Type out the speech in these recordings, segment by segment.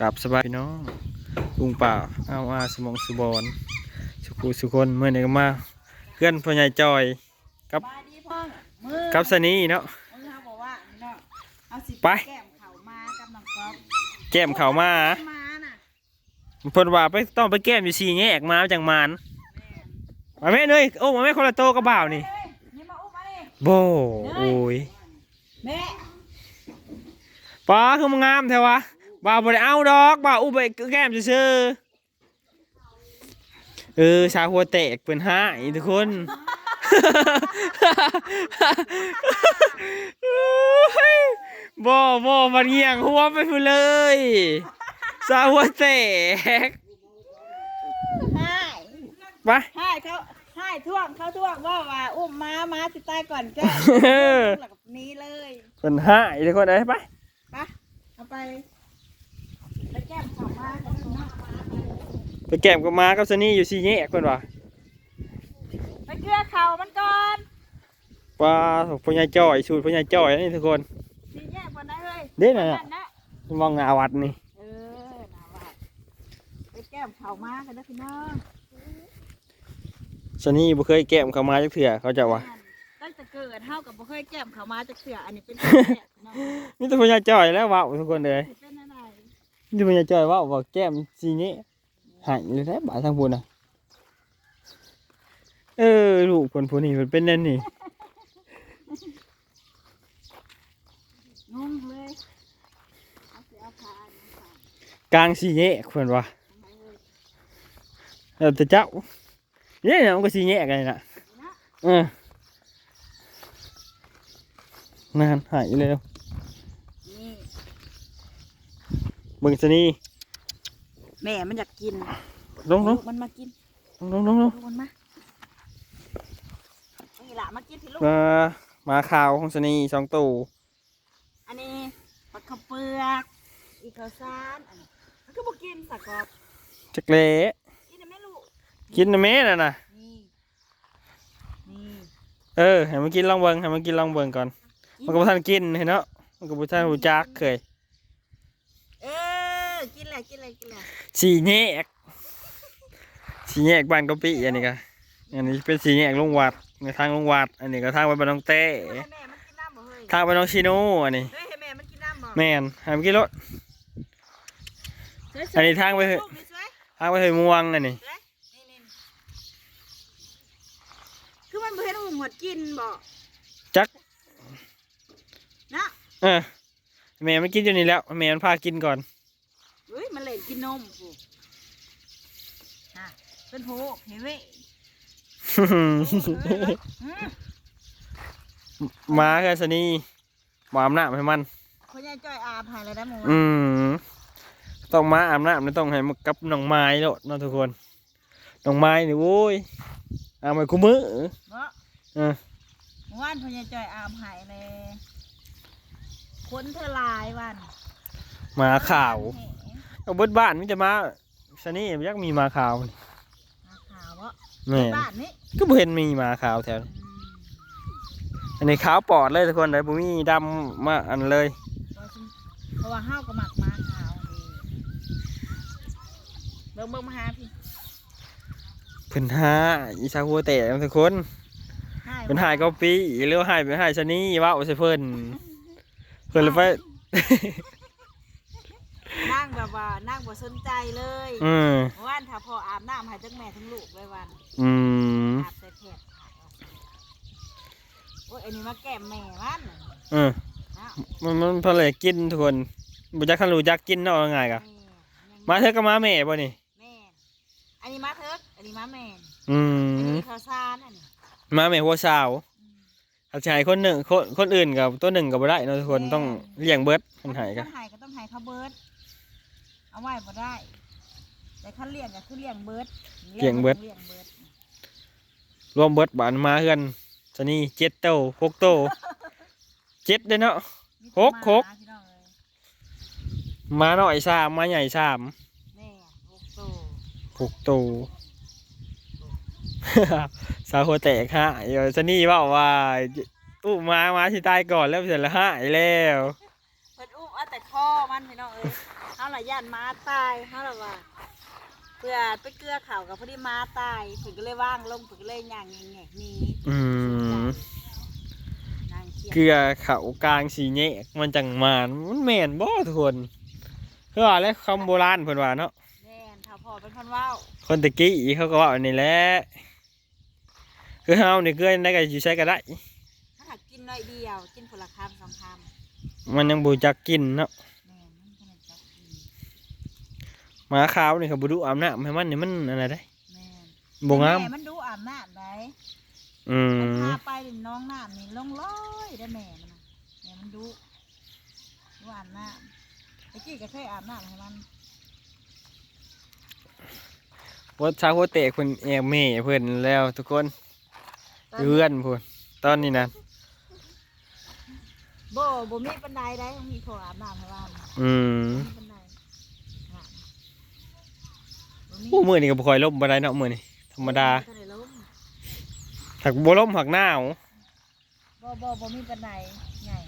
กับสบายพี่น้องลุงป่าเอาอาสมองสุบอนสุขุสุคนเมื่อนี้ก็มาเพื่อนพ่อใหญ่จอยครับบายดีพ่องมือกับสนีเนาะมือเขาบอกว่าเนาะเอาสิไปแก้มเขามากับน้องก๊อฟแก้มเขามามาน่ะเพิ่นว่าไปต้องไปแก้มอยู่สี่แยกมาจังมานแม่มาแม่เนยโอ้มาแม่คนละโตกับบ่าวนี่เฮ้ยนี่มาอุ้มมาดิโบโอ้ยแม่ป้าคือมันงามแท้วะ บ่าวบ่ได้เอาดอกบ่าวอุ้มไปแก้มซื่อๆเออชาวหัวแตกเป็นห้าอีทุกคนบ่บ่มันเงี่ยงหัวไปพูนเลยสาวหัวแตกให้ไปให้เขาให้ท่วงเขาท่วงว่าว่าอุ้มมามาสิตายก่อนแก้มเออหลักนี้เลยเป็นห้าอีทุกคนเอ้ยไปไปเอาไป ไปแก้มเขามากับน้องก๊อฟไปแก้มกับมากับสนี่อยู่สี่แยกเพิ่นว่าไปเกลือเขามันก่อนป้าพญาจ้อยสูตรพญาจ้อยนี่ทุกคนสิแยกบนได้เลยเด้น่ะนั่นนะมองงาวัดนี่เออนาว่าไปแก้มเขามากันนะพี่น้องสนี่บ่เคยแก้มเขามาจักเถื่อเขาจะว่าตั้งแต่เกิดเท่ากับบ่เคยแก้มเขามาจากเสืออันนี้เป็นแรกเนาะมีแต่พญาจ้อยแล้วเว้าทุกคนเลย สิเป็นอะไรมีแต่พญาจ้อยเว้าว่าแก้มสี่แยกหายเลยแท้บาดทางพุ่นน่ะ เออลูกคนผู้นี้มันเป็นนั่นนี่งงเลยเอาสิเอาพาอันนี้ค่ะกลางสี่แยกเพิ่นว่าทำไมเลยแล้วแต่เจ้าเนี่ยน่ะมันก็สี่แยกกันนี่น่ะนะเออนานหายเลยเนาะ นี่ เบิ่งสนี่แม่มันอยากกินลงลงมันมากินลงลงลงลงลูกมันมานี่ล่ะมากินที่ลูกมามาข่าวของสนีสองตู่อันนี้ปักข้าวเปลือกอีกข้าวสารอันนี้มันก็บ่กินสักกอบจักเละกินได้ไหมลูกกินนะแม่น่ะนะนี่นี่เออให้มันกินลองเบิ่งให้มันกินลองเบิ่งก่อนมันก็บ่ทันกินเห็นเนาะมันก็บ่ทันรู้จักเคย เออกินแหละกินแหละกินแหละ สี่แยกสี่แยกบ้านกะปิอันนี้ก็อันนี้เป็นสี่แยกลงวัดในทางลงวัด อันนี้ก็ทางไปบ้านน้องเต้เฮ้ยแม่มันกินน้ำบ่เฮ้ยทางไปน้องชิโน่อันนี้เฮ้ยให้แม่มันกินน้ำบ่แม่นให้มันกินรถสวยๆอันนี้ทางไปเถอะลูกนี่สวยทางไปเฮยม่วงอันนี้สวยนี่นี่คือมันบ่เห็นอุ้มหมดกินบ่จักนะเออแม่มันกินอยู่นี่แล้วแม่มันพากินก่อนเฮ้ยมันเล่น กินนมกูอะเป็นโหเห็นไหมอืมมาแค่สนีหมาอาบน้ำให้มันพ่อยายจ้อยอาบให้แล้วนะหมูอืมต้องมาอาบน้ำนี่ต้องให้มันกับน้องไม้โลดเนาะทุกคนน้องไม้นี่โว้ยอาบไปคู่มือเนาะเออเมื่อวานพ่อยายจ้อยอาบให้เลยคนเธอหลายวันหมาข่าวแหม เอาเบิดบ้านมิจะมาสนียักมีหมาข่าวนี่มาขาววะแม่บ้านนี้ก็บ่เห็นมีหมาข่าวแถวนี้อืมอันนี้ขาวปอดเลยทุกคนเลยบ่มีดำมาอันเลย เพราะว่าห้าวก็หมักมาขาวดีเบิ่งเบิ่งมาหาพี่เพิ่นหาอีชาหัวแตกทุกคนให้เพิ่นหายก็ปีหรือว่าหายเป็นหายสนีว่าเอาใส่เพิ่นเพิ่นเลยไปนั่ง แบบว่านั่งบ่สนใจเลยอืมเมื่อวานถ้าพออาบน้ำให้ทั้งแม่ทั้งลูกเลยวันอืมอาบใส่แผดโอ้ยอันนี้มาแก้มแม่มันเออนะมันมันเพนเลยกินทุกคนบุจักคันรู้จักกินเนาะว่าง่ายกะนี่มาเถอะก็มาแม่บ่นี่แม่อันนี้มาเถิกอันนี้มาแม่อือันมนี้ข้าวสารอันนี้มาแม่หัวสาวถ้าสิให้คนหนึ่งคนคนอื่นกับตัวหนึ่งก็บ่ได้เนาะทุกคนต้องเลี้ยงเบิดคนให้กะต้องให้ก็ต้องให้เขาเบิร์ด เอาไว้บ่ได้ แต่เขาเลี้ยงก็คือเลี้ยงเบิร์ดเลี้ยงเบิร์ดรวมเบิดบานมาเฮือนซะนี่เจ็ดโตหกโตเจ็ดเด้อเนาะหกหกพี่น้องเอ้ยมาน้อยสามมาใหญ่สามแม่หกตัวหกโตสาวหัวแตกฮะเดี๋ยวซะนี่เว่าว่าอู้มามาสิตายก่อนแล้วเสร็จแล้วหายแล้วเพิ่นอุ้มเอา แต่คอมันพี่น้องเอ้ยเขาละย่านม้าตายเขาละว่าเพื่อไปเกลือเขากับพอดีม้าตายเพิ่นก็เลยว่างลงเพิ่นก็เลยย่างแง่ๆหนี้อืมนางเครียดเกลือเขากลางสีแยกมันจังมานมันแม่นบ่ทุกคนคือว่าแล้วคำโบราณเพิ่นว่าเนาะแม่นถ้าพ่อเป็นคนเว้าคนตะกี้เขาก็ว่าอันนี้แหละคือเฮานี่เกลือได้ก็อยู่ใช้ก็ได้ถ้าหากกินน้อยเดียว กินผลคำสองค มันยังบ่จักกินเนาะำแม่นมันขนาดจักกินหมาขาวนี่ก็บ่ดูอาบน้ำให้มันนี่มันอะไรได้แม่นบ่งามแต่แมันดูอาบน้ำได้อืมันมพาไปนี่น้องน้ำนี่ลงร้อยได้แม่มันน่ะแม่มันดูดูอาบน้ำตะกี้ก็เคยอาบน้ำให้มันว่าชาวโคเตะเพิ่นแอบแม่เพิ่นแล้วทุกคนอยู่เพื่อนพุ่นตอนนี้นะโบโบมีปันไดได้ต้องมีพออาบน้ำให้มันอืมมีปันไดอาบบ่มีโอ้มื้อนี้ก็บ่ค่อยล่มบ่ได้เนาะมื้อนี้ธรรมดาเท่ไหร่ล้มหักบ่ล่มหักหนาวบ่บ่บ่มีปันไดใหญ่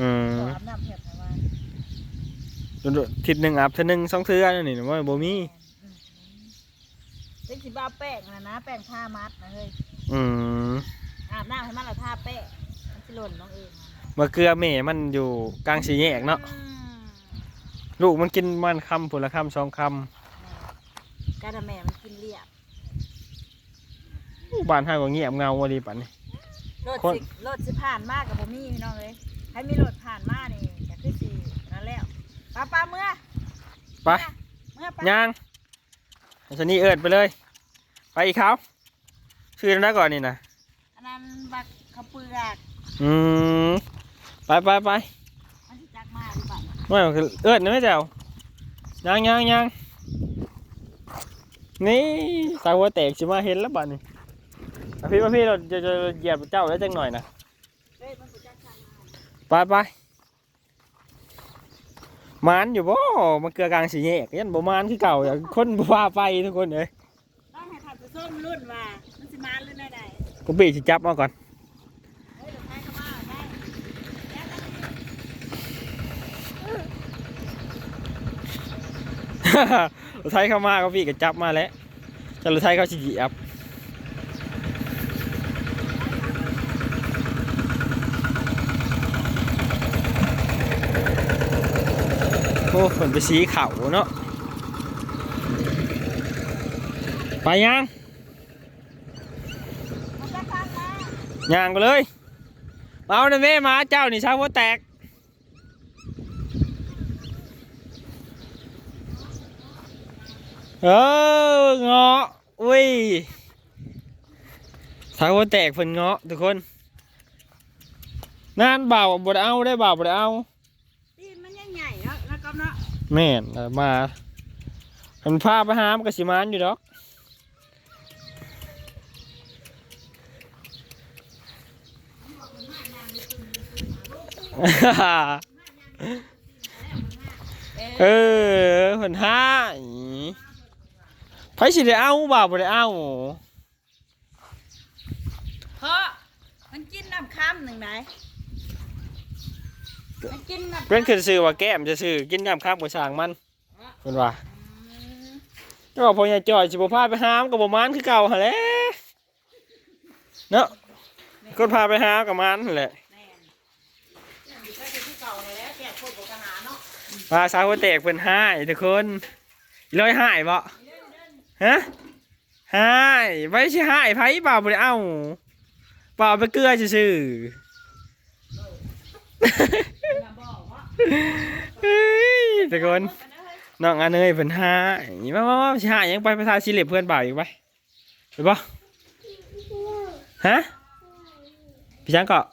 อืมพออาบน้ำเพียบให้มันโดดๆทิศหนึงอาบเทื่อหนึงสองเทื่อนั่นนี่ว่าบ่มี อืมเป็นสิบ้าแป้งนะนะแป้งทามัดนะเฮ้ยอืมอาบน้ำให้มันและทาแป้งมันสิหล่นน้องเองเมื่อเกลือแม่มันอยู่กลางสี่แยกเนาะอืมลูกมันกินมันคำผลละคำสองคกาดาแม่มันกินเรียบำอู้บ้านห้างก็เงียบเงาว่ดีปันนี่ รถคน สิรถสิผ่านมากกับผมมีพี่น้องเลยให้มีรถผ่านมานี่ก็คือสินั่นแล้วป้าป้าเมื่อไปเมื่อป้าย่างชนี่เอิดไปเลย ไปอีกเขาชื่อนั้นก่อนนี่นะอันนั้นบักข้าวเปลือกอืม ไปไปไปมันสิจักมาหรือเปล่าไม่มันคือเอิดนะแม่แจ๋วย่างย่างย่างนี่สาวหัวแตกชิมาเห็นแล้วบ้านนี่อะพี่ว่าพี่เราจะจะเหยียบเจ้าได้จังหน่อยนะเฮ้ยมันสิจักทางมาไปไปมานอยู่บ่มันเกลือกลางสีแยกยันบ่มานคือเก่าอย่างคนบ่พาไปทุกคนเอ้ยต้องให้ทับส้มรุ่นว่ามันสิมาหรือไดใดกูปีสิจับมาก่อน เฮ้ยเดี๋ยวใช้เข้ามาได้แล้วก็ รถไทยเข้ามาก็พี่ก็จับมาแล้วจะรถไทยเข้าสิเหยียบโอ้ฝนไปสีเขาเนาะไปยังมันจะฟังมาย่างไปเลย เอาหน่อยแม่มาเจ้านี่ชาวหัวแตก เออเงาะอุ้ยชาวหัวแตกเพิ่นเงาะทุกคนนานเบาบ่ได้เอาได้เบาบ่ได้เอาตีนมันยังใหญ่เนาะแล้วก็เนาะแม่นเอามามันพาไปหามนกสิมานอยู่ดอกเออเพิ่นหาย ไผสิได้เอาบ่าวบ่ได้เอาเพราะมันกินน้ำค้ำหนึ่งไหนมันกินน้ำเพิ่นคือซื้อว่าแก้มจะซื้อกินน้ำข้ามกับช่างมันเพิ่นว่าอืมเจ้าพ่อใหญ่จอยสิบ่พาไปหามกับบ่มานคือเก่าหั่นแหละเนาะคนพาไปหามกับมันนั่นแหละแม่นอยู่ใกล้ที่เก่าเลยแล้วแกะโคตรบอกกระหาเนาะพาสาวหัวแตกเพิ่นหายทุกคนอีร้อยหายบ่ ฮะหายไว้สิหายไผบ่าวบ่ได้เอาบ่าวไปเกลือซื่อๆมาบอกว่คนน้องอันเนยเพิ่นหายมามามาสิหายยังไปภาษาสิเล็บเพื่อนบ่าวอีกไปไปบ่ฮะพี่ช้างเกาะ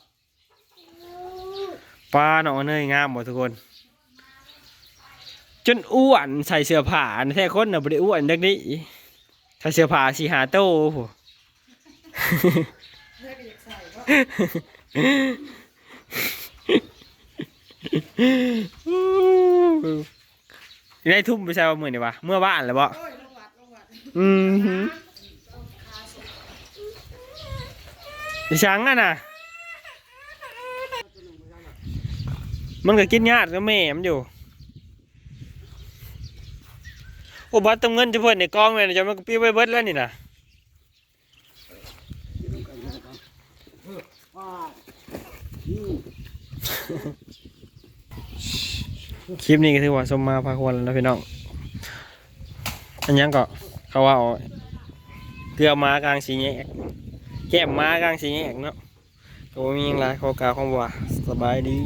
ปลาน้องอันเนยงามหมดทุกคน จนอ้วนใส่เสื้อผ้าอันแท้คนน่ะบ่ได้อ้วนดักนี้ ใส่เสื้อผ้าสีหาโตโหได้ทุ่มไปใช่ว่ามื่อนี่วะเมื่อบ้านเลยบ่อืมหือดิฉังอะนะมันก็กินญาติก็แม่มันอยู่ โอ้บัตรเติมเงินจะเพิ่นในกองเลยนะจะมันก็ปิ้วไปเบิดแล้วนี่นะคลิปนี้ก็ถือว่าสมมาพาควรแล้วนะพี่น้อง อันยังก็เขาว่าเอาเกลือมากลางสีแยกแก้มมากลางสีแยกเนาะก็มีหยังหลายขอกล่าวคำว่าสบายดี